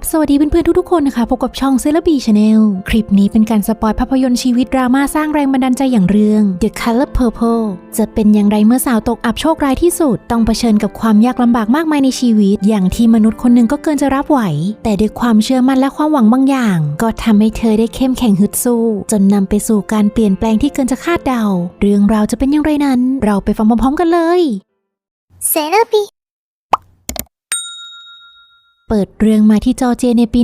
บสวัสดีเพื่อนๆทุกๆคนนะคะพบกับช่องเซเลบีชาแนลคลิปนี้เป็นการสปอยภาพยนตร์ชีวิตดราม่าสร้างแรงบันดาลใจอย่างเรื่อง The Color Purple จะเป็นอย่างไรเมื่อสาวตกอับโชคร้ายที่สุด ต้องเผชิญกับความยากลำบากมากมายในชีวิต อย่างที่มนุษย์คนหนึ่งก็เกินจะรับไหว แต่ด้วยความเชื่อมั่นและความหวังบางอย่าง ก็ทำให้เธอได้เข้มแข็งฮึดสู้ จนนำไปสู่การเปลี่ยนแปลงที่เกินจะคาดเดา เรื่องราวจะเป็นอย่างไรนั้น เราไปฟังพร้อมๆกันเลยเซเลบี เปิดเรื่องมาที่จอร์เจในปี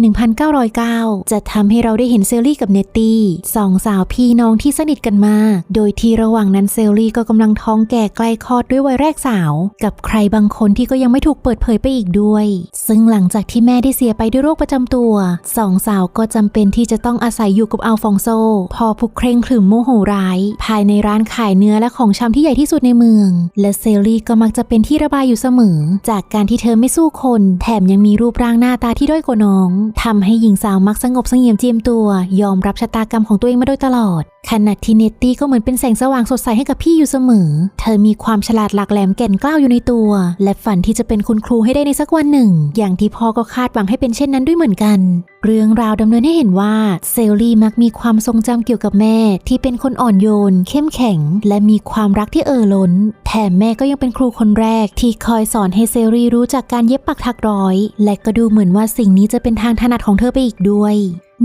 1909 จะทำให้เราได้เห็นเซลลี่กับเนตตี้สองสาวพี่น้องที่สนิทกันมาก โดยที่ระหว่างนั้นเซลลี่ก็กำลังท้องแก่ใกล้คลอดด้วยวัยแรกสาว กับใครบางคนที่ก็ยังไม่ถูกเปิดเผยไปอีกด้วย ซึ่งหลังจากที่แม่ได้เสียไปด้วยโรคประจำตัวสองสาวก็จำเป็นที่จะต้องอาศัยอยู่กับอัลฟองโซ พอผู้เคร่งขรึมโมโหร้าย ภายในร้านขายเนื้อและของชำที่ใหญ่ที่สุดในเมือง และเซลลี่ก็มักจะเป็นที่ระบายอยู่เสมอ จากการที่เธอไม่สู้คน แถมยังมีรูปร่างหน้าตาที่ด้อยกว่าน้องทำให้หญิงสาวมักสงบเสงี่ยมเจียมตัว ยอมรับชะตากรรมของตัวเองมาโดยตลอด ขณะที่เนตตี้ก็เหมือนเป็นแสงสว่างสดใสให้กับพี่อยู่เสมอ เธอมีความฉลาดหลักแหลมแก่นกล้าวอยู่ในตัว และฝันที่จะเป็นคุณครูให้ได้ในสักวันหนึ่ง อย่างที่พ่อก็คาดหวังให้เป็นเช่นนั้นด้วยเหมือนกัน เรื่องราวดำเนินให้เห็นว่าเซลลี่มักมีความทรงจำเกี่ยวกับแม่ ที่เป็นคนอ่อนโยน เข้มแข็ง และมีความรักที่เอ่อล้น แถมแม่ก็ยังเป็นครูคนแรก ที่คอยสอนให้เซลลี่รู้จักการเย็บปักถักร้อย และก็ดูเหมือนว่าสิ่งนี้จะเป็นทางถนัดของเธอไปอีกด้วย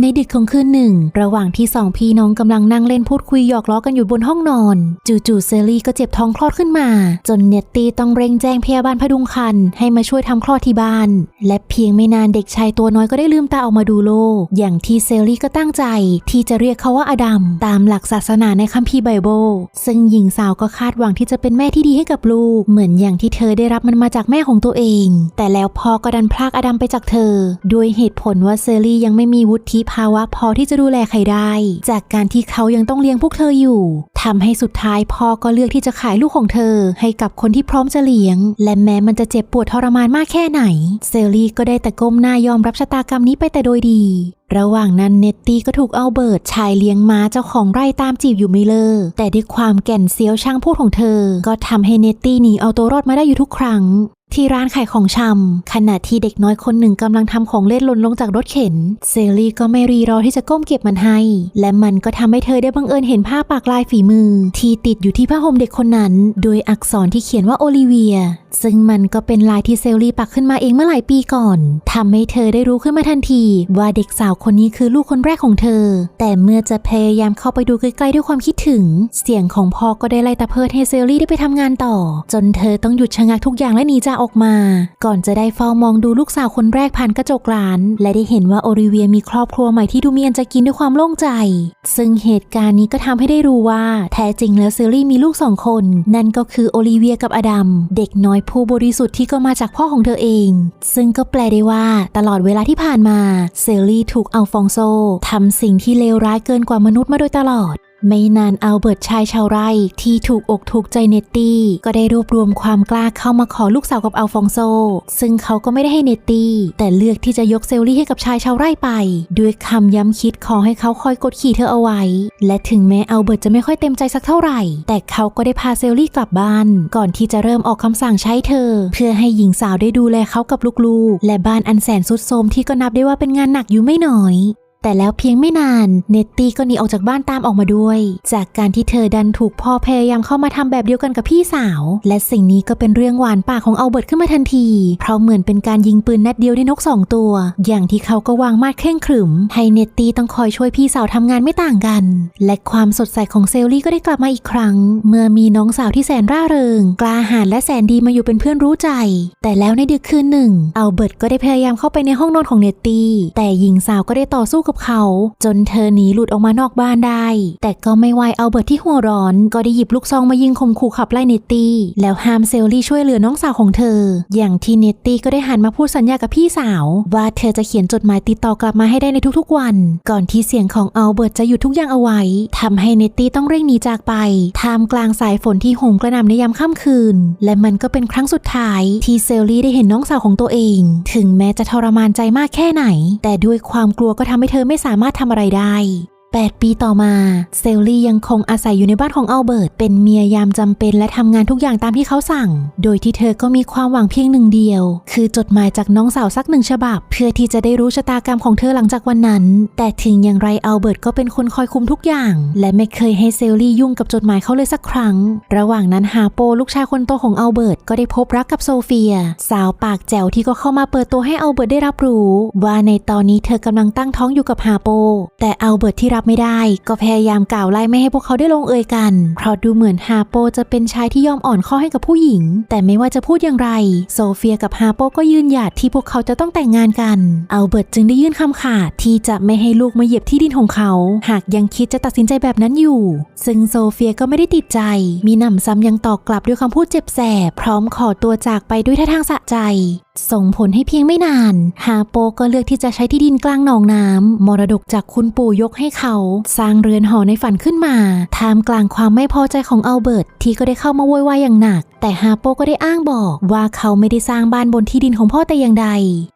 ในดึกของคืนหนึ่ง ระหว่างที่สองพี่น้องกำลังนั่งเล่นพูดคุยหยอกล้อกันอยู่บนห้องนอน จู่ๆเซลลี่ก็เจ็บท้องคลอดขึ้นมา จนเนตตี้ต้องเร่งแจ้งพยาบาลพดุงครรภ์ให้มาช่วยทำคลอดที่บ้าน และเพียงไม่นานเด็กชายตัวน้อยก็ได้ลืมตาออกมาดูโลก อย่างที่เซลลี่ก็ตั้งใจ ที่จะเรียกเขาว่าอดัมตามหลักศาสนาในคัมภีร์ไบเบิลซึ่งหญิงสาวก็คาดหวังที่จะเป็นแม่ที่ดีให้กับลูก เหมือนอย่างที่เธอได้รับมันมาจากแม่ของตัวเอง แต่แล้วพ่อก็ดันพรากอดัมไปจากเธอ ด้วยเหตุผลว่าเซลลี่ยังไม่มีวุฒิภาวะพอที่จะดูแลใครได้ จากการที่เขายังต้องเลี้ยงพวกเธออยู่ทำให้สุดท้ายพ่อก็เลือกที่จะขายลูกของเธอ ให้กับคนที่พร้อมจะเลี้ยง และแม้มันจะเจ็บปวดทรมานมากแค่ไหน เซลลี่ก็ได้แต่ก้มหน้ายอมรับชะตากรรมนี้ไปแต่โดยดี ระหว่างนั้นเนตตี้ก็ถูกเอาเบิร์ตชายเลี้ยงม้าเจ้าของไร่ตามจีบอยู่ไม่เลิกแต่ด้วยความแก่นเซียวช่างพูดของเธอ ก็ทำให้เนตตี้หนีเอาตัวรอดมาได้อยู่ทุกครั้ง ที่ร้านขายของชำขณะที่เด็กน้อยคนหนึ่งกำลังทำของเล่นหล่นลงจากรถเข็น เซลลี่ก็ไม่รีรอที่จะก้มเก็บมันให้ และมันก็ทำให้เธอได้บังเอิญเห็นผ้าปากลายฝีมือ ที่ติดอยู่ที่ผ้าห่มเด็กคนนั้น โดยอักษรที่เขียนว่าโอลิเวีย ซึ่งมันก็เป็นลายที่เซลลี่ปักขึ้นมาเองเมื่อหลายปีก่อนทำให้เธอได้รู้ขึ้นมาทันที ว่าเด็กสาวคนนี้คือลูกคนแรกของเธอ แต่เมื่อจะพยายามเข้าไปดูใกล้ๆด้วยความคิดถึง เสียงของพ่อก็ได้ไล่ตะเพิดให้เซลลี่ได้ไปทำงานต่อ จนเธอต้องหยุดชะงักทุกอย่างและหนีจากออกมา ก่อนจะได้เฝ้ามองดูลูกสาวคนแรกผ่านกระจกร้าน และได้เห็นว่าโอลิเวียมีครอบครัวใหม่ที่ดูมีอันจะกินด้วยความโล่งใจ ซึ่งเหตุการณ์นี้ก็ทำให้ได้รู้ว่า แท้จริงแล้วเซลลี่มีลูกสองคน นั่นก็คือโอลิเวียกับอดัม เด็กน้อยผู้บริสุทธิ์ที่ก็มาจากพ่อของเธอเอง ซึ่งก็แปลได้ว่าตลอดเวลาที่ผ่านมาเซลลี่ถูกอัลฟองโซทำสิ่งที่เลวร้ายเกินกว่ามนุษย์มาโดยตลอด ไม่นานอัลเบิร์ตชายชาวไร่ที่ถูกอกถูกใจเนตตี้ก็ได้รวบรวมความกล้าเข้ามาขอลูกสาวกับอัลฟองโซ ซึ่งเขาก็ไม่ได้ให้เนตตี้ แต่เลือกที่จะยกเซลลี่ให้กับชายชาวไร่ไป ด้วยคำย้ำคิดขอให้เขาคอยกดขี่เธอเอาไว้ และถึงแม้อัลเบิร์ตจะไม่ค่อยเต็มใจสักเท่าไหร่ แต่เขาก็ได้พาเซลลี่กลับบ้าน ก่อนที่จะเริ่มออกคำสั่งใช้เธอ เพื่อให้หญิงสาวได้ดูแลเขากับลูกๆ และบ้านอันแสนสุดโทรมที่ก็นับได้ว่าเป็นงานหนักอยู่ไม่น้อย แต่แล้วเพียงไม่นานเนตตี้ก็หนีออกจากบ้านตามออกมาด้วย จากการที่เธอดันถูกพ่อพยายามเข้ามาทำแบบเดียวกันกับพี่สาว และสิ่งนี้ก็เป็นเรื่องหวานปากของอัลเบิร์ตขึ้นมาทันที เพราะเหมือนเป็นการยิงปืนนัดเดียวได้นกสองตัว อย่างที่เขาก็วางมาดเคร่งขรึม ให้เนตตี้ต้องคอยช่วยพี่สาวทำงานไม่ต่างกัน และความสดใสของเซลลี่ก็ได้กลับมาอีกครั้ง เมื่อมีน้องสาวที่แสนร่าเริง กล้าหาญและแสนดีมาอยู่เป็นเพื่อนรู้ใจ แต่แล้วในดึกคืนหนึ่งอัลเบิร์ตก็ได้พยายามเข้าไปในห้องนอนของเนตตี้แต่หญิงสาวก็ได้ต่อสู้กับเขา จนเธอหนีหลุดออกมานอกบ้านได้ แต่ก็ไม่ไหวอัลเบิร์ตที่หัวร้อน ก็ได้หยิบลูกซองมายิงข่มขู่ขับไล่เนตตี้แล้วห้ามเซลลี่ช่วยเหลือน้องสาวของเธอ อย่างที่เนตตี้ก็ได้หันมาพูดสัญญากับพี่สาว ว่าเธอจะเขียนจดหมายติดต่อกลับมาให้ได้ในทุกๆวัน ก่อนที่เสียงของเอัลเบิร์ตจะหยุดทุกอย่างเอาไว้ทำให้เนตตี้ต้องเร่งหนีจากไปท่ามกลางสายฝนที่โหมกระหน่ำในยามค่ำคืน และมันก็เป็นครั้งสุดท้ายที่เซลลี่ได้เห็นน้องสาวของตัวเอง ถึงแม้จะทรมานใจมากแค่ไหน แต่ด้วยความกลัวก็ทำให้เธอธอไม่สามารถทำอะไรได้ 8 ปีต่อมา เซลลี่ยังคงอาศัยอยู่ในบ้านของอัลเบิร์ต เป็นเมียยามจำเป็นและทำงานทุกอย่างตามที่เขาสั่ง โดยที่เธอก็มีความหวังเพียงหนึ่งเดียว คือจดหมายจากน้องสาวสักหนึ่งฉบับ เพื่อที่จะได้รู้ชะตากรรมของเธอหลังจากวันนั้น แต่ถึงอย่างไรอัลเบิร์ตก็เป็นคนคอยคุมทุกอย่าง และไม่เคยให้เซลลี่ยุ่งกับจดหมายเขาเลยสักครั้ง ระหว่างนั้นฮาโปลูกชายคนโตของอัลเบิร์ตก็ได้พบรักกับโซเฟีย สาวปากแจ๋วที่ก็เข้ามาเปิดตัวให้อัลเบิร์ตได้รับรู้ ว่าในตอนนี้เธอกำลังตั้งท้องอยู่กับฮาโป แต่อัลเบิร์ตที่รับไม่ได้ ก็พยายามกล่าวไล่ไม่ให้พวกเขาได้ลงเอยกัน เพราะดูเหมือนฮาโปจะเป็นชายที่ยอมอ่อนข้อให้กับผู้หญิง แต่ไม่ว่าจะพูดอย่างไร โซเฟียกับฮาโปก็ยืนหยัดที่พวกเขาจะต้องแต่งงานกัน เอัลเบิร์ตจึงได้ยื่นคำขาดที่จะไม่ให้ลูกมาเหยียบที่ดินของเขา หากยังคิดจะตัดสินใจแบบนั้นอยู่ ซึ่งโซเฟียก็ไม่ได้ติดใจ มีหนำซ้ำยังตอบกลับด้วยคำพูดเจ็บแสบ พร้อมขอตัวจากไปด้วยท่าทางสะใจส่งผลให้เพียงไม่นาน ฮาโปก็เลือกที่จะใช้ที่ดินกลางหนองน้ำมรดกจากคุณปู่ยกให้เขาสร้างเรือนหอในฝันขึ้นมาท่ามกลางความไม่พอใจของอัลเบิร์ตที่ก็ได้เข้ามาโวยวายอย่างหนัก แต่ฮาโปก็ได้อ้างบอกว่าเขาไม่ได้สร้างบ้านบนที่ดินของพ่อแต่อย่างใด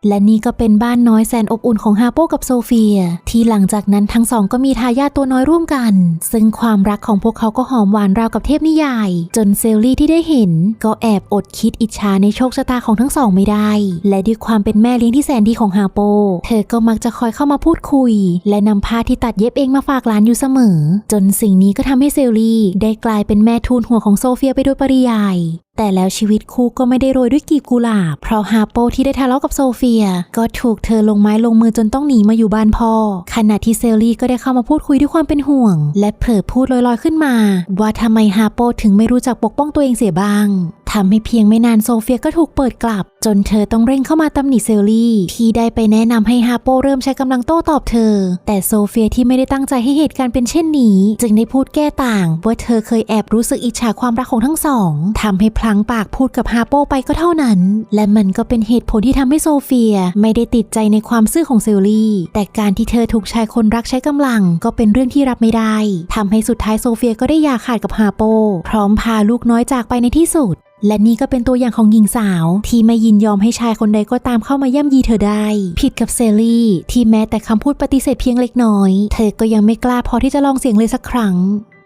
และนี่ก็เป็นบ้านน้อยแสนอบอุ่นของฮาโปกับโซเฟีย ที่หลังจากนั้นทั้งสองก็มีทายาทตัวน้อยร่วมกัน ซึ่งความรักของพวกเขาก็หอมหวานราวกับเทพนิยาย จนเซลลี่ที่ได้เห็น ก็แอบอดคิดอิจฉาในโชคชะตาของทั้งสองไม่ได้ และด้วยความเป็นแม่เลี้ยงที่แสนดีของฮาโป เธอก็มักจะคอยเข้ามาพูดคุย และนำผ้าที่ตัดเย็บองมาฝากหลานอยู่เสมอ จนสิ่งนี้ก็ทำให้เซลลี่ได้กลายเป็นแม่ทูนหัวของโซเฟียไปโดยปริยายแต่แล้วชีวิตคู่ก็ไม่ได้โรยด้วยกีบกุหลาบเพราะฮาโปที่ได้ทะเลาะกับโซเฟีย ก็ถูกเธอลงไม้ลงมือจนต้องหนีมาอยู่บ้านพ่อ ขณะที่เซลลี่ก็ได้เข้ามาพูดคุยด้วยความเป็นห่วง และเผลอพูดลอยๆขึ้นมา ว่าทำไมฮาโปถึงไม่รู้จักปกป้องตัวเองเสียบ้างทำให้เพียงไม่นานโซเฟียก็ถูกเปิดกลับ จนเธอต้องเร่งเข้ามาตำหนิเซลลี่ ที่ได้ไปแนะนำให้ฮาโปเริ่มใช้กำลังโต้ตอบเธอ แต่โซเฟียที่ไม่ได้ตั้งใจให้เหตุการณ์เป็นเช่นนี้ จึงได้พูดแก้ต่าง ว่าเธอเคยแอบรู้สึกอิจฉาความรักของทั้งสองทำให้พลั้ังปากพูดกับฮาโปไปก็เท่านั้น และมันก็เป็นเหตุผลที่ทำให้โซเฟียไม่ได้ติดใจในความซื่อของเซลลี่ แต่การที่เธอถูกชายคนรักใช้กำลัง ก็เป็นเรื่องที่รับไม่ได้ทำให้สุดท้ายโซเฟียก็ได้หย่าขาดกับฮาโป พร้อมพาลูกน้อยจากไปในที่สุดและนี่ก็เป็นตัวอย่างของหญิงสาว ที่ไม่ยินยอมให้ชายคนใดก็ตามเข้ามาย่ำยีเธอได้ ผิดกับเซลลี่ที่แม้แต่คำพูดปฏิเสธเพียงเล็กน้อย เธอก็ยังไม่กล้าพอที่จะลองเสียงเลยสักครั้ง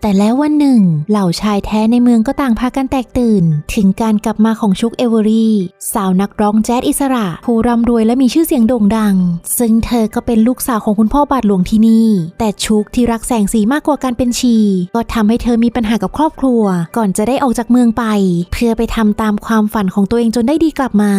แต่แล้ววันหนึ่ง เหล่าชายแท้ในเมืองก็ต่างพากันแตกตื่น ถึงการกลับมาของชุกเอเวอรี่ สาวนักร้องแจ๊สอิสระ ผู้ร่ำรวยและมีชื่อเสียงโด่งดัง ซึ่งเธอก็เป็นลูกสาวของคุณพ่อบาทหลวงที่นี่ แต่ชุกที่รักแสงสีมากกว่าการเป็นชี ก็ทำให้เธอมีปัญหากับครอบครัว ก่อนจะได้ออกจากเมืองไป เพื่อไปทำตามความฝันของตัวเองจนได้ดีกลับมา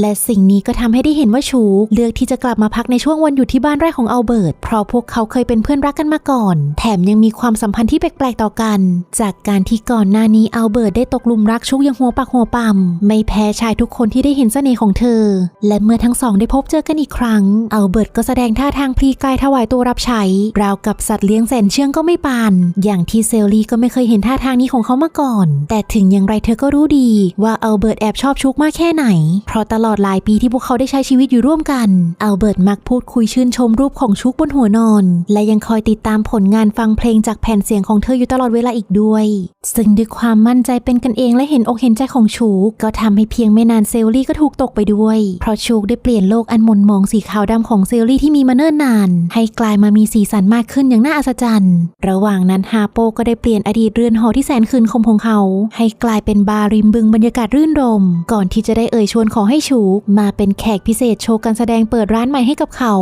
และสิ่งนี้ก็ทำให้ได้เห็นว่าชูเลือกที่จะกลับมาพักในช่วงวันหยุดที่บ้านไร่ของอัลเบิร์ตเพราะพวกเขาเคยเป็นเพื่อนรักกันมาก่อน แถมยังมีความสัมพันธ์ที่แปลกๆต่อกัน จากการที่ก่อนหน้านี้อัลเบิร์ตได้ตกหลุมรักชุกอยังหัวปักหัวปั๊มไม่แพ้ชายทุกคนที่ได้เห็นเสน่ห์ของเธอ และเมื่อทั้งสองได้พบเจอกันอีกครั้งอัลเบิร์ตก็แสดงท่าทางพลีกายถวายตัวรับใช้ราวกับสัตว์เลี้ยงแสนเชื่องก็ไม่ปาน อย่างที่เซลลี่ก็ไม่เคยเห็นท่าทางนี้ของเขามาก่อน แต่ถึงอย่างไรเธอก็รู้ดีว่าอัลเบิร์ตแอบชอบชุกมากแค่ไหนเพราะตลลอดหลายปีที่พวกเขาได้ใช้ชีวิตอยู่ร่วมกัน อัลเบิร์ตมักพูดคุยชื่นชมรูปของชุกบนหัวนอน และยังคอยติดตามผลงานฟังเพลงจากแผ่นเสียงของเธออยู่ตลอดเวลาอีกด้วย ซึ่งด้วยความมั่นใจเป็นกันเองและเห็นอกเห็นใจของชูกก็ทำให้เพียงไม่นานเซลลี่ก็ถูกตกไปด้วย เพราะชูกได้เปลี่ยนโลกอันหมนหมองสีขาวดำของเซลลี่ที่มีมาเนิ่นนาน ให้กลายมามีสีสันมากขึ้นอย่างน่าอัศจรรย์ ระหว่างนั้นฮาโปก็ได้เปลี่ยนอดีตเรือนหอที่แสนคืนคมของเขา ให้กลายเป็นบาร์ริมบึงบรรยากาศรื่นรม ก่อนที่จะได้เอ่ยชวนขอให้ชูกมาเป็นแขกพิเศษโชว์การแสดงเปิดร้านใหม่ให้กับเขา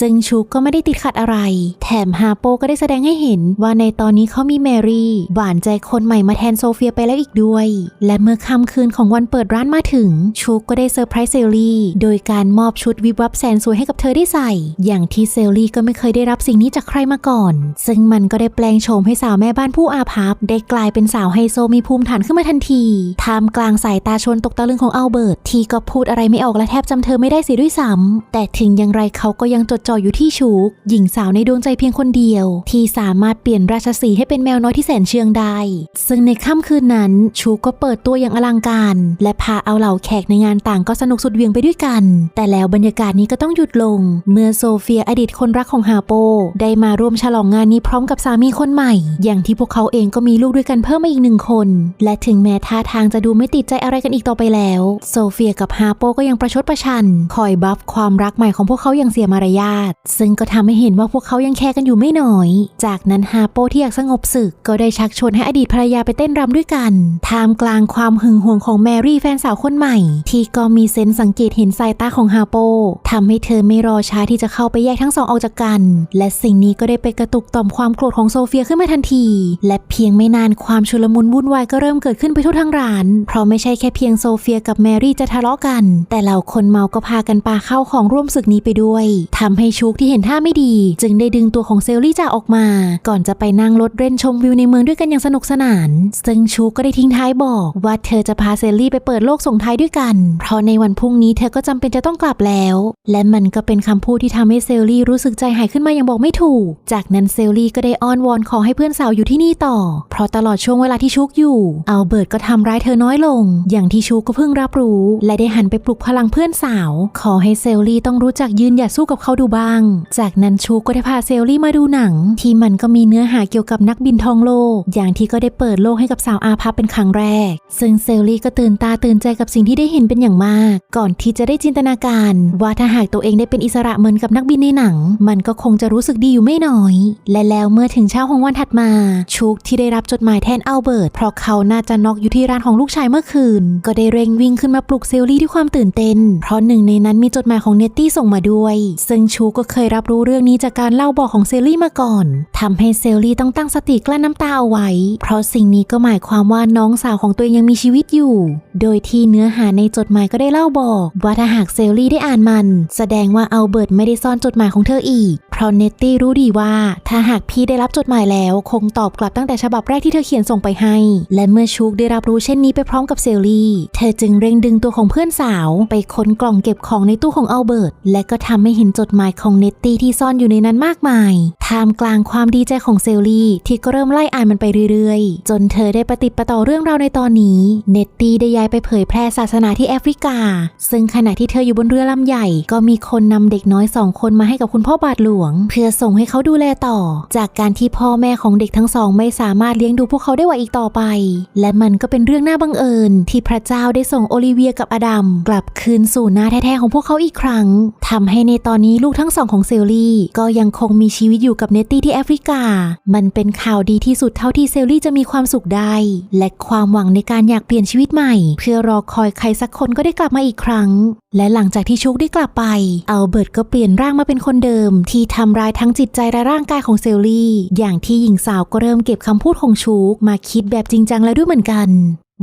ซึ่งชูกก็ไม่ได้ติดขัดอะไร แถมฮาโปก็ได้แสดงให้เห็นว่าในตอนนี้เขามีแมรี่ หวานใจคนใหม่มาแทนโซเฟียไปแล้วอีกด้วย และเมื่อค่ำคืนของวันเปิดร้านมาถึง ชูกก็ได้เซอร์ไพรส์เซลลี่ โดยการมอบชุดวิบวับแสนสวยให้กับเธอได้ใส่ อย่างที่เซลลี่ก็ไม่เคยได้รับสิ่งนี้จากใครมาก่อน ซึ่งมันก็ได้แปลงโฉมให้สาวแม่บ้านผู้อาภัพได้กลายเป็นสาวไฮโซมีภูมิฐานขึ้นมาทันทีท่ามกลางสายตาชวนตกตะลึงของอัลเบิร์ตที่ก็พูดอะไรไม่ออกและแทบจำเธอไม่ได้เสียด้วยซ้ำแต่ถึงอย่างไรเขาก็ยังจดจ่ออยู่ที่ชูกหญิงสาวในดวงใจเพียงคนเดียว ที่สามารถเปลี่ยนราชสีห์ให้เป็นแมวน้อยที่แสนเชื่องได้ ซึ่งในค่ำคืนนั้น ชูก็เปิดตัวอย่างอลังการ และพาเอาเหล่าแขกในงานต่างก็สนุกสุดเวียงไปด้วยกัน แต่แล้วบรรยากาศนี้ก็ต้องหยุดลง เมื่อโซเฟียอดีตคนรักของฮาโป ได้มาร่วมฉลองงานนี้พร้อมกับสามีคนใหม่ อย่างที่พวกเขาเองก็มีลูกด้วยกันเพิ่มมาอีกหนึ่งคน และถึงแม้ท่าทางจะดูไม่ติดใจอะไรกันอีกต่อไปแล้ว โซเฟียกับฮาโปปก็ยังประชดประชัน คอยบัฟความรักใหม่ของพวกเขาอย่างเสียมารยาท ซึ่งก็ทำให้เห็นว่าพวกเขายังแคร์กันอยู่ไม่น้อย จากนั้นฮาโปที่อยากสงบศึกก็ได้ชักชวนให้อดีตภรรยาไปเต้นรำด้วยกัน ท่ามกลางความหึงหวงของแมรี่แฟนสาวคนใหม่ ที่ก็มีเซนส์สังเกตเห็นสายตาของฮาโปทำให้เธอไม่รอช้าที่จะเข้าไปแยกทั้งสองออกจากกัน และสิ่งนี้ก็ได้ไปกระตุกต่อมความโกรธของโซเฟียขึ้นมาทันที และเพียงไม่นานความชุลมุนวุ่นวายก็เริ่มเกิดขึ้นไปทั่วทั้งร้าน เพราะไม่ใช่แค่เพียงโซเฟียกับแมรี่จะทะเลาะกันแต่เหล่าคนเมาก็พากันปาเข้าของร่วมศึกนี้ไปด้วยทำให้ชุกที่เห็นท่าไม่ดี จึงได้ดึงตัวของเซลลี่จากออกมา ก่อนจะไปนั่งรถเล่นชมวิวในเมืองด้วยกันอย่างสนุกสนาน ซึ่งชุกก็ได้ทิ้งท้ายบอกว่าเธอจะพาเซลลี่ไปเปิดโลกส่งท้ายด้วยกัน เพราะในวันพรุ่งนี้เธอก็จำเป็นจะต้องกลับแล้ว และมันก็เป็นคำพูดที่ทำให้เซลลี่รู้สึกใจหายขึ้นมาอย่างบอกไม่ถูก จากนั้นเซลลี่ก็ได้อ้อนวอนขอให้เพื่อนสาวอยู่ที่นี่ต่อ เพราะตลอดช่วงเวลาที่ชุกอยู่ อัลเบิร์ตก็ทำร้ายเธอน้อยลง อย่างที่ชุกก็เพิ่งรับรู้ และได้หันไปปลุกพลังเพื่อนสาว ขอให้เซลลี่ต้องรู้จักยืนหยัดสู้กับเขาดูบ้าง จากนั้นชุกก็ได้พาเซลลี่มาดูหนัง ที่มันก็มีเนื้อหาเกี่ยวกับนักบินทองโลก อย่างที่ก็ได้เปิดโลกให้กับสาวอาภัพเป็นครั้งแรก ซึ่งเซลลี่ก็ตื่นตาตื่นใจกับสิ่งที่ได้เห็นเป็นอย่างมาก ก่อนที่จะได้จินตนาการ ว่าถ้าหากตัวเองได้เป็นอิสระเหมือนกับนักบินในหนัง มันก็คงจะรู้สึกดีอยู่ไม่น้อย และแล้วเมื่อถึงเช้าของวันถัดมาชุกที่ได้รับจดหมายแทนอัลเบิร์ตเพราะเขาน่าจะน็อกอยู่ที่ร้านของลูกชายเมื่อคืน ก็ได้เร่งวิ่งขึ้นมาปลุกเซลลี่ด้วยความตื่นเต้น เพราะหนึ่งในนั้นมีจดหมายของเนตตี้ส่งมาด้วย ซึ่งชูก็เคยรับรู้เรื่องนี้จากการเล่าบอกของเซลลี่มาก่อนทำให้เซลลี่ต้องตั้งสติกลั้นน้ำตาเอาไว้ เพราะสิ่งนี้ก็หมายความว่าน้องสาวของตัวเองยังมีชีวิตอยู่ โดยที่เนื้อหาในจดหมายก็ได้เล่าบอกว่าถ้าหากเซลลี่ได้อ่านมัน แสดงว่าอัลเบิร์ตไม่ได้ซ่อนจดหมายของเธออีก เพราะเนตตี้รู้ดีว่าถ้าหากพี่ได้รับจดหมายแล้ว คงตอบกลับตั้งแต่ฉบับแรกที่เธอเขียนส่งไปให้ และเมื่อชูกได้รับรู้เช่นนี้ไปพร้อมกับเซลลี่ เธอจึงเร่งดึงตัวของเพื่อนสาวไปค้นกล่องเก็บของในตู้ของอัลเบิร์ตและก็ทำให้เห็นจดหมายของเนตตี้ที่ซ่อนอยู่ในนั้นมากมายท่ามกลางความดีใจของเซลลี่ ที่ก็เริ่มไล่อ่านมันไปเรื่อยๆ จนเธอได้ปฏิประต่อเรื่องราวในตอนนี้ เนตตี้ได้ย้ายไปเผยแพร่ศาสนาที่แอฟริกา ซึ่งขณะที่เธออยู่บนเรือลำใหญ่ ก็มีคนนำเด็กน้อยสองคนมาให้กับคุณพ่อบาทหลวง เพื่อส่งให้เขาดูแลต่อ จากการที่พ่อแม่ของเด็กทั้งสอง ไม่สามารถเลี้ยงดูพวกเขาได้ไหวอีกต่อไป และมันก็เป็นเรื่องน่าบังเอิญ ที่พระเจ้าได้ส่งโอลิเวียกับอดัมกลับคืนสู่หน้าแท้ๆของพวกเขาอีกครั้งทำให้ในตอนนี้ลูกทั้งสองของเซลลี่ก็ยังคงมีชีวิตอยู่กับเนตตี้ที่แอฟริกา มันเป็นข่าวดีที่สุดเท่าที่เซลลี่จะมีความสุขได้ และความหวังในการอยากเปลี่ยนชีวิตใหม่ เพื่อรอคอยใครสักคนก็ได้กลับมาอีกครั้ง และหลังจากที่ชุกได้กลับไปอัลเบิร์ตก็เปลี่ยนร่างมาเป็นคนเดิม ที่ทำร้ายทั้งจิตใจและร่างกายของเซลลี่ อย่างที่หญิงสาวก็เริ่มเก็บคำพูดของชุกมาคิดแบบจริงจังแล้วด้วยเหมือนกัน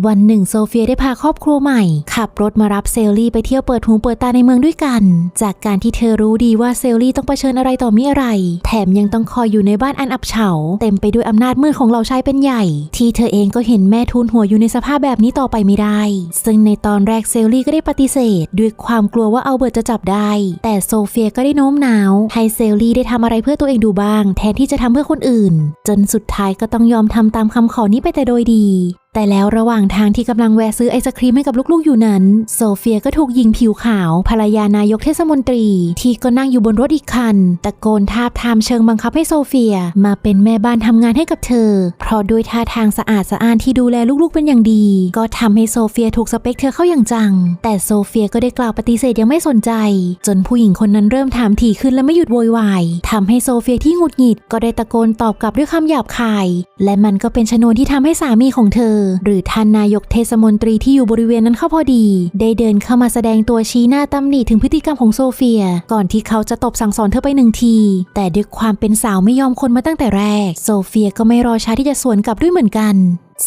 วันหนึ่งโซเฟียได้พาครอบครัวใหม่ ขับรถมารับเซลลี่ไปเที่ยวเปิดหูเปิดตาในเมืองด้วยกัน จากการที่เธอรู้ดีว่าเซลลี่ต้องเผชิญอะไรต่อมีอะไร แถมยังต้องคอยอยู่ในบ้านอันอับเฉา เต็มไปด้วยอำนาจมืดของเหล่าชายเป็นใหญ่ ที่เธอเองก็เห็นแม่ทูลหัวอยู่ในสภาพแบบนี้ต่อไปไม่ได้ ซึ่งในตอนแรกเซลลี่ก็ได้ปฏิเสธ ด้วยความกลัวว่าเอัลเบิร์ตจะจับได้ แต่โซเฟียก็ได้โน้มน้าวให้เซลลี่ได้ทำอะไรเพื่อตัวเองดูบ้าง แทนที่จะทำเพื่อคนอื่น จนสุดท้ายก็ต้องยอมทำตามคำขอนี้ไปแต่โดยดีแต่แล้วระหว่างทางที่กำลังแวะซื้อไอศครีมให้กับลูกๆอยู่นั้น โซเฟียก็ถูกยิงผิวขาว ภรรยานายกเทศมนตรี ที่ก็นั่งอยู่บนรถอีกคัน ตะโกนทาบทามเชิงบังคับให้โซเฟีย มาเป็นแม่บ้านทำงานให้กับเธอ เพราะด้วยท่าทางสะอาดสะอ้านที่ดูแลลูกๆเป็นอย่างดี ก็ทำให้โซเฟียถูกสเปคเธอเข้าอย่างจัง แต่โซเฟียก็ได้กล่าวปฏิเสธยังไม่สนใจ จนผู้หญิงคนนั้นเริ่มถามถี่ขึ้นและไม่หยุดโวยวายทำให้โซเฟียที่หงุดหงิดก็ได้ตะโกนตอบกลับด้วยคำหยาบคาย และมันก็เป็นชนวนที่ทำให้สามีของเธอหรือท่านนายกเทศมนตรีที่อยู่บริเวณนั้นเข้าพอดี ได้เดินเข้ามาแสดงตัวชี้หน้าตำหนิถึงพฤติกรรมของโซเฟีย ก่อนที่เขาจะตบสั่งสอนเธอไปหนึ่งที แต่ด้วยความเป็นสาวไม่ยอมคนมาตั้งแต่แรก โซเฟียก็ไม่รอช้าที่จะสวนกลับด้วยเหมือนกัน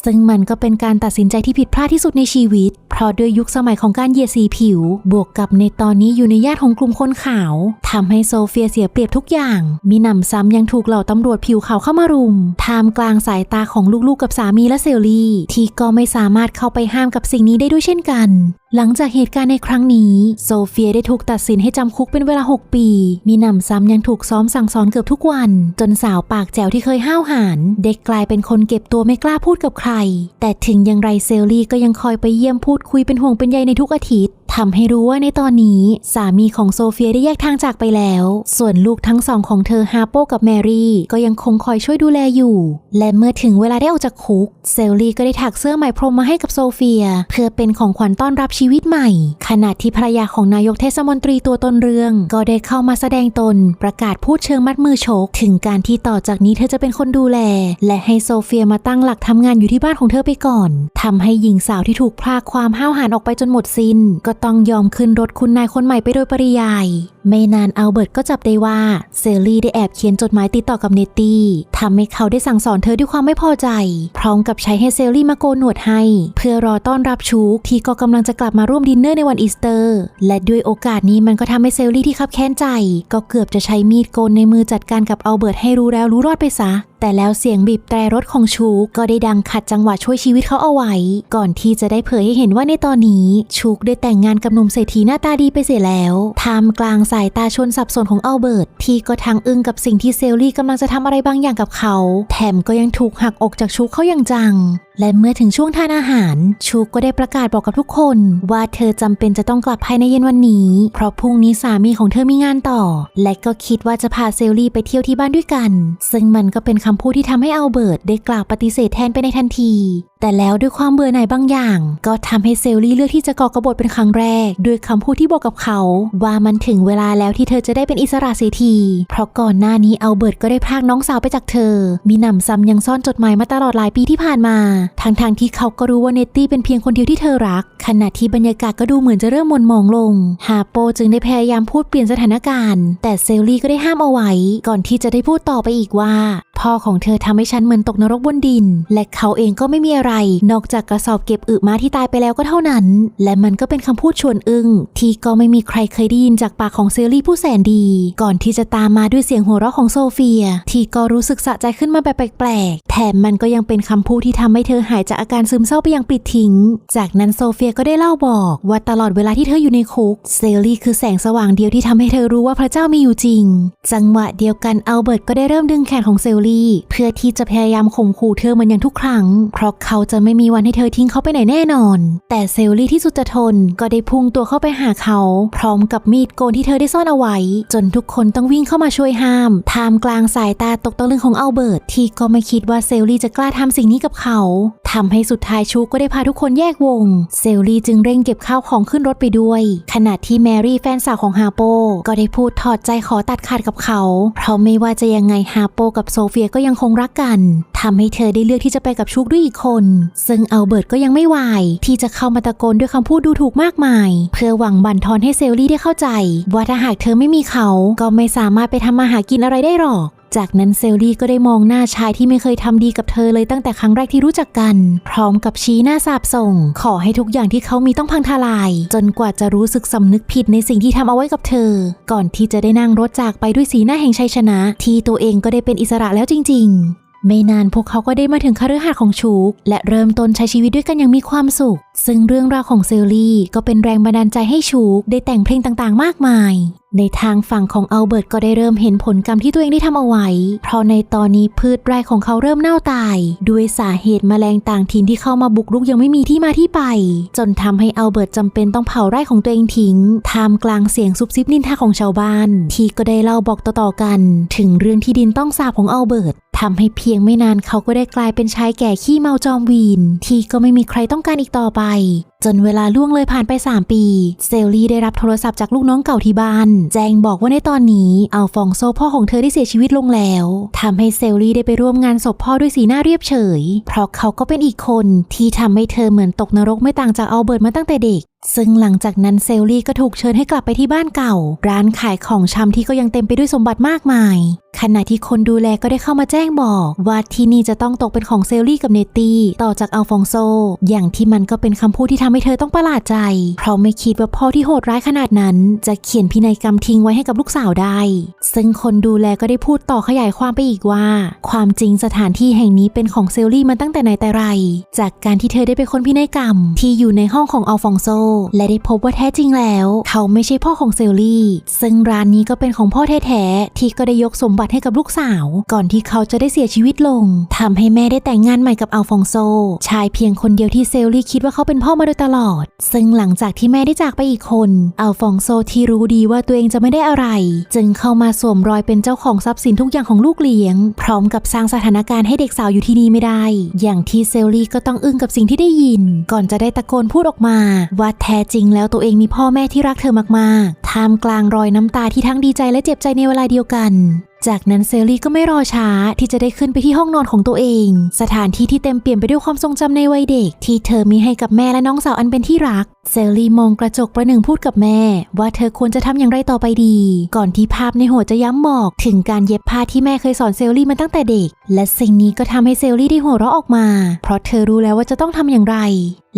ซึ่งมันก็เป็นการตัดสินใจที่ผิดพลาดที่สุดในชีวิต เพราะด้วยยุคสมัยของการเหยียดสีผิว บวกกับในตอนนี้อยู่ในญาติของกลุ่มคนขาวทำให้โซเฟียเสียเปรียบทุกอย่าง มีหนำซ้ำยังถูกเหล่าตำรวจผิวขาวเข้ามารุมท่ามกลางสายตาของลูกๆกับสามีและเซลลี่ ที่ก็ไม่สามารถเข้าไปห้ามกับสิ่งนี้ได้ด้วยเช่นกัน หลังจากเหตุการณ์ในครั้งนี้ โซเฟียได้ถูกตัดสินให้จำคุกเป็นเวลา 6 ปี มีหนำซ้ำยังถูกซ้อมสั่งสอนเกือบทุกวัน จนสาวปากแจ๋วที่เคยห้าวหาญได้กกลายเป็นคนเก็บตัวไม่กล้าพูดกับใคร แต่ถึงอย่างไรเซลลี่ก็ยังคอยไปเยี่ยมพูดคุยเป็นห่วงเป็นใยในทุกอาทิตย์ทำให้รู้ว่าในตอนนี้ สามีของโซเฟียได้แยกทางจากไปแล้ว ส่วนลูกทั้งสองของเธอฮาโปกับแมรี่ ก็ยังคงคอยช่วยดูแลอยู่ และเมื่อถึงเวลาได้ออกจากคุก เซลลี่ก็ได้ถักเสื้อใหม่พรมมาให้กับโซเฟีย เพื่อเป็นของขวัญต้อนรับชีีวิตใหม่ ขณะที่ภรรยาของนายกเทศมนตรีตัวตนเรื่อง ก็ได้เข้ามาแสดงตน ประกาศพูดเชิงมัดมือชก ถึงการที่ต่อจากนี้เธอจะเป็นคนดูแล และให้โซเฟียมาตั้งหลักทำงานอยู่ที่บ้านของเธอไปก่อนทำให้หญิงสาวที่ถูกพรากความห้าวหาญออกไปจนหมดสิ้น ก็ต้องยอมขึ้นรถคุณนายคนใหม่ไปโดยปริยายไม่นานอัลเบิร์ตก็จับได้ว่าเซลลี่ได้แอบเขียนจดหมายติดต่อกับเนตตี้ทำให้เขาได้สั่งสอนเธอด้วยความไม่พอใจ พร้อมกับใช้ให้เซลลี่มาโกนหนวดให้ เพื่อรอต้อนรับชูกที่ก็กำลังจะกลับมาร่วมดินเนอร์ในวันอีสเตอร์ และด้วยโอกาสนี้มันก็ทำให้เซลลี่ที่คับแค้นใจ ก็เกือบจะใช้มีดโกนในมือจัดการกับอัลเบิร์ตให้รู้แล้วรู้รอดไปซะ แต่แล้วเสียงบีบแตรรถของชูกก็ได้ดังขัดจังหวะช่วยชีวิตเขาเอาไว้ ก่อนที่จะได้เผยให้เห็นว่าในตอนนี้ชูกได้แต่งงานกับหนุ่มเศรษฐีหน้าตาดีไปเสียแล้วท่ามกลางสายตาชนสับสนของอัลเบิร์ตที่ก็ทั้งอึ้งกับสิ่งที่เซลลี่กำลังจะทำอะไรบางอย่างกับเขา แถมก็ยังถูกหักอกจากชูกเขาอย่างจังและเมื่อถึงช่วงทานอาหาร ชูกก็ได้ประกาศบอกกับทุกคน ว่าเธอจำเป็นจะต้องกลับภายในเย็นวันนี้ เพราะพรุ่งนี้สามีของเธอมีงานต่อ และก็คิดว่าจะพาเซลลี่ไปเที่ยวที่บ้านด้วยกัน ซึ่งมันก็เป็นคำพูดที่ทำให้อัลเบิร์ตได้กล่าวปฏิเสธแทนไปในทันที แต่แล้วด้วยความเบื่อหน่ายบางอย่าง ก็ทำให้เซลลี่เลือกที่จะก่อกบฏเป็นครั้งแรก ด้วยคำพูดที่บอกกับเขา ว่ามันถึงเวลาแล้วที่เธอจะได้เป็นอิสระเสียที เพราะก่อนหน้านี้อัลเบิร์ตก็ได้พรากน้องสาวไปจากเธอ มีหนำซ้ำยังซ่อนจดหมายมาตลอดหลายปีที่ผ่านมาทั้งๆที่เขาก็รู้ว่าเนตตี้เป็นเพียงคนเดียวที่เธอรัก ขณะที่บรรยากาศก็ดูเหมือนจะเริ่มหมนหมองลง ฮาโปจึงได้พยายามพูดเปลี่ยนสถานการณ์ แต่เซลลี่ก็ได้ห้ามเอาไว้ ก่อนที่จะได้พูดต่อไปอีกว่า พ่อของเธอทำให้ฉันเหมือนตกนรกบนดิน และเขาเองก็ไม่มีอะไร นอกจากกระสอบเก็บอึม้าที่ตายไปแล้วก็เท่านั้น และมันก็เป็นคำพูดชวนอึ้งที่ก็ไม่มีใครเคยได้ยินจากปากของเซลลี่ผู้แสนดี ก่อนที่จะตามมาด้วยเสียงหัวเราะของโซเฟีย ที่ก็รู้สึกสะใจขึ้นมาแบบแปลกๆแถมมันก็ยังเป็นคำพูดที่ทำให้เธอธอหายจากอาการซึมเศร้าไปอย่างปลิดทิ้ง จากนั้นโซเฟียก็ได้เล่าบอกว่าตลอดเวลาที่เธออยู่ในคุก เซลลี่คือแสงสว่างเดียวที่ทำให้เธอรู้ว่าพระเจ้ามีอยู่จริง จังหวะเดียวกันอัลเบิร์ตก็ได้เริ่มดึงแขนของเซลลี่เพื่อที่จะพยายามข่มขู่เธอเหมือนอย่างทุกครั้ง เพราะเขาจะไม่มีวันให้เธอทิ้งเขาไปไหนแน่นอน แต่เซลลี่ที่สุดจะทนก็ได้พุ่งตัวเข้าไปหาเขา พร้อมกับมีดโกนที่เธอได้ซ่อนเอาไว้ จนทุกคนต้องวิ่งเข้ามาช่วยห้ามท่ามกลางสายตาตกตะลึงของอัลเบิร์ตที่ก็ไม่คิดว่าเซลลี่จะกล้าทำสิ่งนี้กับเขาทำให้สุดท้ายชูก็ได้พาทุกคนแยกวง เซลลี่จึงเร่งเก็บข้าวของขึ้นรถไปด้วย ขณะที่แมรี่แฟนสาวของฮาโป ก็ได้พูดถอดใจขอตัดขาดกับเขา เพราะไม่ว่าจะยังไงฮาโปกับโซเฟียก็ยังคงรักกันทำให้เธอได้เลือกที่จะไปกับชุกด้วยอีกคน ซึ่งอัลเบิร์ตก็ยังไม่วายที่จะเข้ามาตะโกนด้วยคำพูดดูถูกมากมาย เพื่อหวังบั่นทอนให้เซลลี่ได้เข้าใจ ว่าถ้าหากเธอไม่มีเขาก็ไม่สามารถไปทำมาหากินอะไรได้หรอก จากนั้นเซลลี่ก็ได้มองหน้าชายที่ไม่เคยทำดีกับเธอเลยตั้งแต่ครั้งแรกที่รู้จักกัน พร้อมกับชี้หน้าสาบส่ง ขอให้ทุกอย่างที่เขามีต้องพังทลาย จนกว่าจะรู้สึกสำนึกผิดในสิ่งที่ทำเอาไว้กับเธอ ก่อนที่จะได้นั่งรถจากไปด้วยสีหน้าแห่งชัยชนะ ที่ตัวเองก็ได้เป็นอิสระแล้วจริง ๆไม่นานพวกเขาก็ได้มาถึงคฤหาสน์ของชูก และเริ่มต้นใช้ชีวิตด้วยกันอย่างมีความสุข ซึ่งเรื่องราวของเซลลี่ก็เป็นแรงบันดาลใจให้ชูกได้แต่งเพลงต่างๆ มากมาย ในทางฝั่งของอัลเบิร์ตก็ได้เริ่มเห็นผลกรรมที่ตัวเองได้ทำเอาไว้ เพราะในตอนนี้พืชไร่ของเขาเริ่มเน่าตาย ด้วยสาเหตุแมลงต่างถิ่นที่เข้ามาบุกรุกยังไม่มีที่มาที่ไป จนทำให้อัลเบิร์ตจำเป็นต้องเผาไร่ของตัวเองทิ้งท่ามกลางเสียงซุบซิบนินทาของชาวบ้าน ที่ก็ได้เล่าบอกต่อๆกัน ถึงเรื่องที่ดินต้องสาบของอัลเบิร์ตทำให้เพียงไม่นานเขาก็ได้กลายเป็นชายแก่ขี้เมาจอมวีน ที่ก็ไม่มีใครต้องการอีกต่อไป จนเวลาล่วงเลยผ่านไป 3 ปี เซลลี่ได้รับโทรศัพท์จากลูกน้องเก่าที่บ้านแจ้งบอกว่าในตอนนี้อัลฟองโซพ่อของเธอได้เสียชีวิตลงแล้วทำให้เซลลี่ได้ไปร่วมงานศพพ่อด้วยสีหน้าเรียบเฉย เพราะเขาก็เป็นอีกคนที่ทำให้เธอเหมือนตกนรกไม่ต่างจากอัลเบิร์ตมาตั้งแต่เด็กซึ่งหลังจากนั้นเซลลี่ก็ถูกเชิญให้กลับไปที่บ้านเก่า ร้านขายของชำที่ก็ยังเต็มไปด้วยสมบัติมากมาย ขณะที่คนดูแลก็ได้เข้ามาแจ้งบอกว่าที่นี่จะต้องตกเป็นของเซลลี่กับเนตี้ต่อจากอัลฟองโซ อย่างที่มันก็เป็นคำพูดที่ทำให้เธอต้องประหลาดใจ เพราะไม่คิดว่าพ่อที่โหดร้ายขนาดนั้น จะเขียนพินัยกรรมทิ้งไว้ให้กับลูกสาวได้ ซึ่งคนดูแลก็ได้พูดต่อขยายความไปอีกว่า ความจริงสถานที่แห่งนี้เป็นของเซลลี่มาตั้งแต่ไหนแต่ไร จากการที่เธอได้ไปค้นพินัยกรรม ที่อยู่ในห้องของอัลฟองโซ และได้พบว่าแท้จริงแล้ว เขาไม่ใช่พ่อของเซลลี่ ซึ่งร้านนี้ก็เป็นของพ่อแท้ๆที่ก็ได้ยกสมบัติให้กับลูกสาว ก่อนที่เขาจะได้เสียชีวิตลงทำให้แม่ได้แต่งงานใหม่กับอัลฟองโซ ชายเพียงคนเดียวที่เซลลี่คิดว่าเขาเป็นพ่อมาโดยตลอด ซึ่งหลังจากที่แม่ได้จากไปอีกคน อัลฟองโซที่รู้ดีว่าตัวเองจะไม่ได้อะไร จึงเข้ามาสวมรอยเป็นเจ้าของทรัพย์สินทุกอย่างของลูกเลี้ยง พร้อมกับสร้างสถานการณ์ให้เด็กสาวอยู่ที่นี่ไม่ได้ อย่างที่เซลลี่ก็ต้องอึ้งกับสิ่งที่ได้ยิน ก่อนจะได้ตะโกนพูดออกมา ว่าแท้จริงแล้วตัวเองมีพ่อแม่ที่รักเธอมากๆท่ามกลางรอยน้ำตาที่ทั้งดีใจและเจ็บใจในเวลาเดียวกัน จากนั้นเซรีก็ไม่รอช้าที่จะได้ขึ้นไปที่ห้องนอนของตัวเอง สถานที่ที่เต็มเปี่ยมไปด้วยความทรงจำในวัยเด็ก ที่เธอมีให้กับแม่และน้องสาวอันเป็นที่รักเซลลี่มองกระจกประหนึ่งพูดกับแม่ ว่าเธอควรจะทำอย่างไรต่อไปดี ก่อนที่ภาพในหัวจะย้ำบอก ถึงการเย็บผ้าที่แม่เคยสอนเซลลี่มาตั้งแต่เด็ก และสิ่งนี้ก็ทำให้เซลลี่ได้หัวเราะออกมา เพราะเธอรู้แล้วว่าจะต้องทำอย่างไร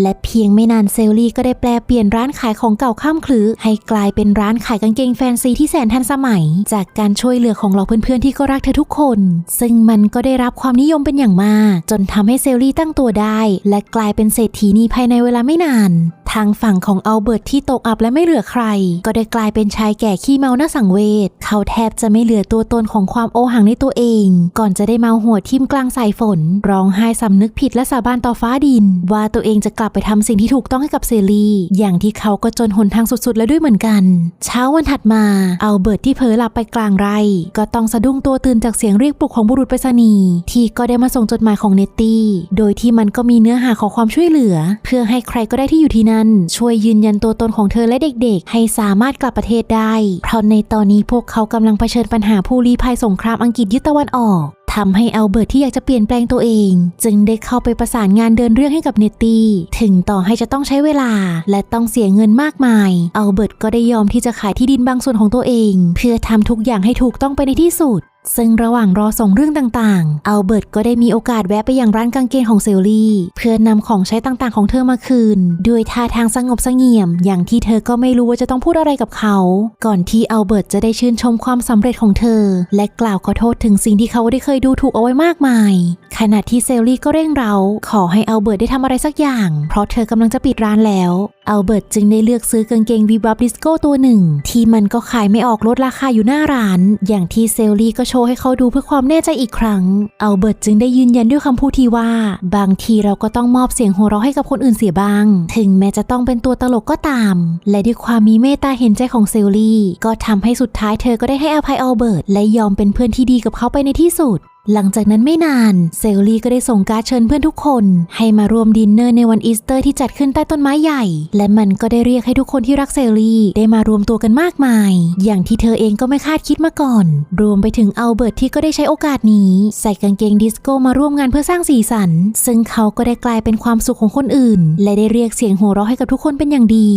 และเพียงไม่นานเซลลี่ก็ได้แปลเปลี่ยนร้านขายของเก่าข้ามคลือ ให้กลายเป็นร้านขายกางเกงแฟนซีที่แสนทันสมัย จากการช่วยเหลือของเราเพื่อนๆที่ก็รักเธอทุกคน ซึ่งมันก็ได้รับความนิยมเป็นอย่างมาก จนทำให้เซลลี่ตั้งตัวได้ และกลายเป็นเศรษฐีนีภายในเวลาไม่นานทางฝั่งของอัลเบิร์ตที่ตกอับและไม่เหลือใคร ก็ได้กลายเป็นชายแก่ขี้เมาหน้าสังเวชเขาแทบจะไม่เหลือตัวตนของความโอหังในตัวเอง ก่อนจะได้เมาหัวทิ่มกลางสายฝน ร้องไห้สำนึกผิดและสาบานต่อฟ้าดิน ว่าตัวเองจะกลับไปทำสิ่งที่ถูกต้องให้กับเซรีอย่างที่เขาก็จนหนทางสุดๆ แล้วด้วยเหมือนกัน เช้าวันถัดมาอัลเบิร์ตที่เผลอหลับไปกลางไร่ ก็ต้องสะดุ้งตัวตื่นจากเสียงเรียกปลุกของบุรุษไปรษณีย์ที่ก็ได้มาส่งจดหมายของเนตตี้ โดยที่มันก็มีเนื้อหาขอความช่วยเหลือ เพื่อให้ใครก็ได้ที่อยู่ที่นั่นช่วยยืนยันตัวตนของเธอและเด็กๆ ให้สามารถกลับประเทศได้ เพราะในตอนนี้พวกเขากำลังเผชิญปัญหาผู้ลี้ภัยสงครามอังกฤษยึดตะวันออกทำให้อัลเบิร์ตที่อยากจะเปลี่ยนแปลงตัวเอง จึงได้เข้าไปประสานงานเดินเรื่องให้กับเนตตี้ ถึงต่อให้จะต้องใช้เวลา และต้องเสียเงินมากมาย อัลเบิร์ตก็ได้ยอมที่จะขายที่ดินบางส่วนของตัวเอง เพื่อทำทุกอย่างให้ถูกต้องไปในที่สุด ซึ่งระหว่างรอส่งเรื่องต่างๆ อัลเบิร์ตก็ได้มีโอกาสแวะไปยังร้านกางเกงของเซลลี่ เพื่อนำของใช้ต่างๆของเธอมาคืน ด้วยท่าทางสงบเสงี่ยม อย่างที่เธอก็ไม่รู้ว่าจะต้องพูดอะไรกับเขา ก่อนที่อัลเบิร์ตจะได้ชื่นชมความสำเร็จของเธอ และกล่าวขอโทษถึงสิ่งที่เขาได้เคยดูถูกเอาไว้มากมาย ขณะที่เซลลี่ก็เร่งเร้าขอให้อัลเบิร์ตได้ทำอะไรสักอย่าง เพราะเธอกำลังจะปิดร้านแล้วอัลเบิร์ตจึงได้เลือกซื้อกางเกงวีบับดิสโก้ตัวหนึ่ง ที่มันก็ขายไม่ออกลดราคาอยู่หน้าร้าน อย่างที่เซลลี่ก็ชว์ให้เขาดูเพื่อความแน่ใจอีกครั้ง อัลเบิร์ตจึงได้ยืนยันด้วยคำพูดที่ว่า บางทีเราก็ต้องมอบเสียงหัวเราะให้กับคนอื่นเสียบ้าง ถึงแม้จะต้องเป็นตัวตลกก็ตาม และด้วยความมีเมตตาเห็นใจของเซลลี่ ก็ทำให้สุดท้ายเธอก็ได้ให้อภัยอัลเบิร์ตและยอมเป็นเพื่อนที่ดีกับเขาไปในที่สุด หลังจากนั้นไม่นานเซลลี่ก็ได้ส่งการ์ดเชิญเพื่อนทุกคน ให้มารวมดินเนอร์ในวันอีสเตอร์ที่จัดขึ้นใต้ต้นไม้ใหญ่ และมันก็ได้เรียกให้ทุกคนที่รักเซลลี่ได้มารวมตัวกันมากมาย อย่างที่เธอเองก็ไม่คาดคิดมาก่อน รวมไปถึงอัลเบิร์ตที่ก็ได้ใช้โอกาสนี้ ใส่กางเกงดิสโก้มาร่วมงานเพื่อสร้างสีสัน ซึ่งเขาก็ได้กลายเป็นความสุขของคนอื่น และได้เรียกเสียงหัวเราะให้กับทุกคนเป็นอย่างดี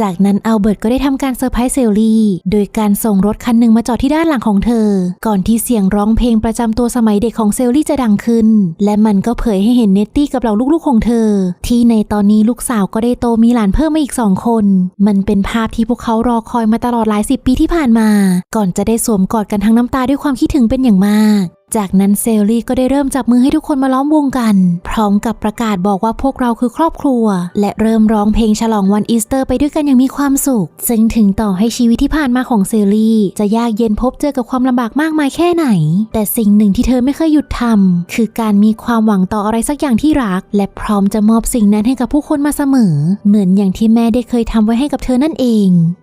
จากนั้นอัลเบิร์ตก็ได้ทำการเซอร์ไพรส์เซลลี่โดยการส่งรถคันหนึ่งมาจอดที่ด้านหลังของเธอ ก่อนที่เสียงร้องเพลงประจำตัวสมัยเด็กของเซลลี่จะดังขึ้น และมันก็เผยให้เห็นเนตตี้กับเหล่าลูกๆของเธอ ที่ในตอนนี้ลูกสาวก็ได้โตมีหลานเพิ่มมาอีกสองคน มันเป็นภาพที่พวกเขารอคอยมาตลอดหลายสิบปีที่ผ่านมา ก่อนจะได้สวมกอดกันทั้งน้ำตาด้วยความคิดถึงเป็นอย่างมาก จากนั้นเซลลี่ก็ได้เริ่มจับมือให้ทุกคนมาล้อมวงกัน พร้อมกับประกาศบอกว่าพวกเราคือครอบครัว และเริ่มร้องเพลงฉลองวันอีสเตอร์ไปด้วยกันอย่างมีความสุข ซึ่งถึงต่อให้ชีวิตที่ผ่านมาของเซลลี่ จะยากเย็นพบเจอกับความลำบากมากมายแค่ไหน แต่สิ่งหนึ่งที่เธอไม่เคยหยุดทำคือการมีความหวังต่ออะไรสักอย่างที่รัก และพร้อมจะมอบสิ่งนั้นให้กับผู้คนมาเสมอ เหมือนอย่างที่แม่ได้เคยทำไว้ให้กับเธอนั่นเอง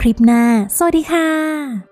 คลิปหน้า สวัสดีค่ะ